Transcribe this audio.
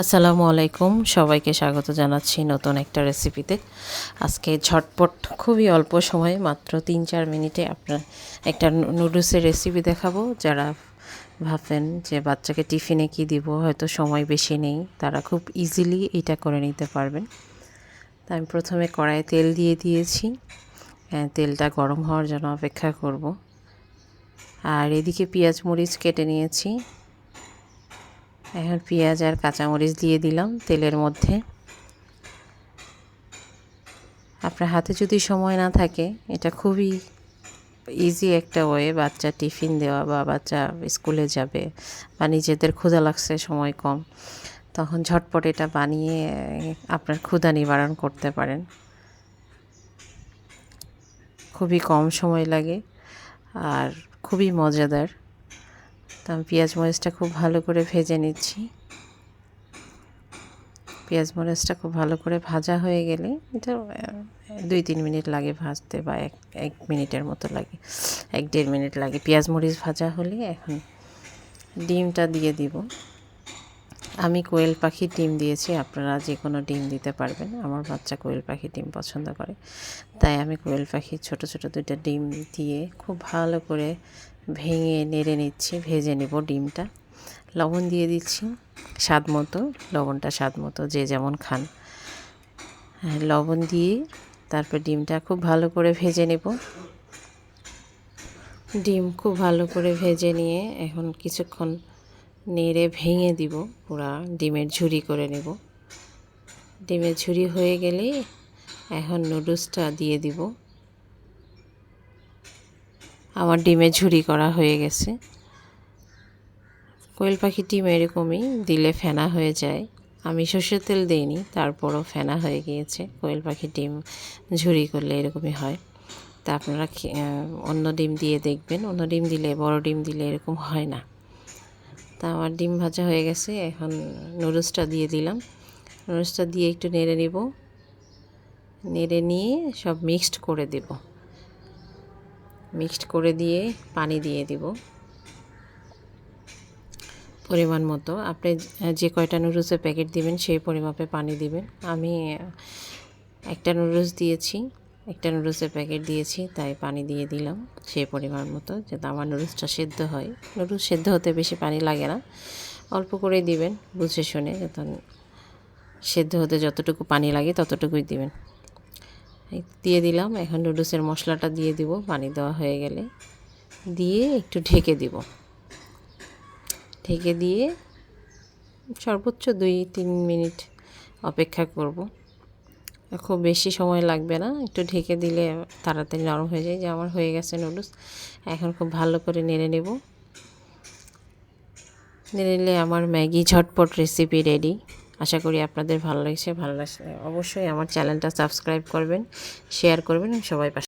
আসসালামু আলাইকুম। সবাইকে স্বাগত জানাচ্ছি নতুন একটা রেসিপিতে আজকে ঝটপট খুবই অল্প সময়ে মাত্র তিন চার মিনিটে আপনার একটা নুডলসের রেসিপি দেখাবো। যারা ভাবেন যে বাচ্চাকে টিফিনে কি দিব হয়তো সময় বেশি নেই তারা খুব ইজিলি এটা করে নিতে পারবেন। তা আমি প্রথমে কড়াইয়ে তেল দিয়ে দিয়েছি। হ্যাঁ, তেলটা গরম হওয়ার জন্য অপেক্ষা করব। আর এদিকে পেঁয়াজ মরিচ কেটে নিয়েছি। এখন পেঁয়াজ আর কাঁচামরিচ দিয়ে দিলাম তেলের মধ্যে। আপনার হাতে যদি সময় না থাকে, এটা খুবই ইজি একটা ওয়ে বাচ্চা টিফিন দেওয়া বা বাচ্চা স্কুলে যাবে বা নিজেদের ক্ষুধা লাগছে সময় কম, তখন ঝটপট এটা বানিয়ে আপনার ক্ষুধা নিবারণ করতে পারেন। খুবই কম সময় লাগে আর খুবই মজাদার। তো আমি পেঁয়াজ মরিচটা খুব ভালো করে ভেজে নিচ্ছি। পেঁয়াজ মরিচটা খুব ভালো করে ভাজা হয়ে গেলে এটা দুই তিন মিনিট লাগে ভাজতে বা এক এক মিনিটের মতো লাগে, এক দেড় মিনিট লাগে। পেঁয়াজ মরিচ ভাজা হলে এখন ডিমটা দিয়ে দিব। আমি কোয়েল পাখির ডিম দিয়েছি, আপনারা যে কোনো ডিম দিতে পারবেন। আমার বাচ্চা কোয়েল পাখির ডিম পছন্দ করে। তাই আমি কোয়েল পাখির ছোট ছোট দুইটা ডিম দিয়ে খুব ভালো করে ভেঙে নেড়ে নিচ্ছি ভেজে নেব ডিমটা। লবণ দিয়ে দিচ্ছি স্বাদ মতো লবণটা স্বাদ মতো যে যেমন খান। হ্যাঁ, লবণ দিয়ে তারপর ডিমটা খুব ভালো করে ভেজে নেব। ডিম খুব ভালো করে ভেজে নিয়ে এখন কিছুক্ষণ নেড়ে ভেঙে দিব পুরা ডিমের ঝুরি করে নেব। ডিমের ঝুরি হয়ে গেলে এখন নুডলসটা দিয়ে দিব। আমার ডিমে ঝুরি করা হয়ে গেছে। কোয়েল পাখি ডিম এরকমই দিলে ফেনা হয়ে যায়। আমি সর্ষের তেল দিইনি, তারপরও ফেনা হয়ে গিয়েছে। কোয়েল পাখির ডিম ঝুরি করলে এরকমই হয়। তা আপনারা অন্য ডিম দিয়ে দেখবেন। অন্য ডিম দিলে, বড় ডিম দিলে এরকম হয় না। তা আমার ডিম ভাজা হয়ে গেছে। এখন নুডলসটা দিয়ে দিলাম। নুডলসটা দিয়ে একটু নেড়ে নেব। নেড়ে নিয়ে সব মিক্সড করে দেবো। মিক্সড করে দিয়ে পানি দিয়ে দিব। পরিমাণ মতো। আপনি যে কয়টা নুডলসের প্যাকেট দিবেন সেই পরিমাপে পানি দিবেন। আমি একটা নুডলস দিয়েছি, একটা নুডলসের প্যাকেট দিয়েছি, তাই পানি দিয়ে দিলাম সেই পরিমাণ মতো, যাতে আমার নুডলসটা সেদ্ধ হয়। নুডলস সেদ্ধ হতে বেশি পানি লাগে না। অল্প করে দিবেন, বুঝে শুনে যাতে সেদ্ধ হতে যতটুকু পানি লাগে ততটুকুই দিবেন। দিয়ে দিলাম। এখন নুডলসের মশলাটা দিয়ে দিব, পানি দেওয়া হয়ে গেলে। দিয়ে একটু ঢেকে দিব। ঢেকে দিয়ে সর্বোচ্চ দুই তিন মিনিট অপেক্ষা করব। খুব বেশি সময় লাগবে না, একটু ঢেকে দিলে তাড়াতাড়ি নরম হয়ে যায়। যে আমার হয়ে গেছে নুডলস, এখন খুব ভালো করে নেড়ে নেব। নেড়ে নিলে আমার ম্যাগি ঝটপট রেসিপি রেডি আশা করি আপনাদের ভালো লাগছে ভালো লাগছে। অবশ্যই আমার চ্যানেলটা সাবস্ক্রাইব করবেন শেয়ার করবেন, সবাই পাশে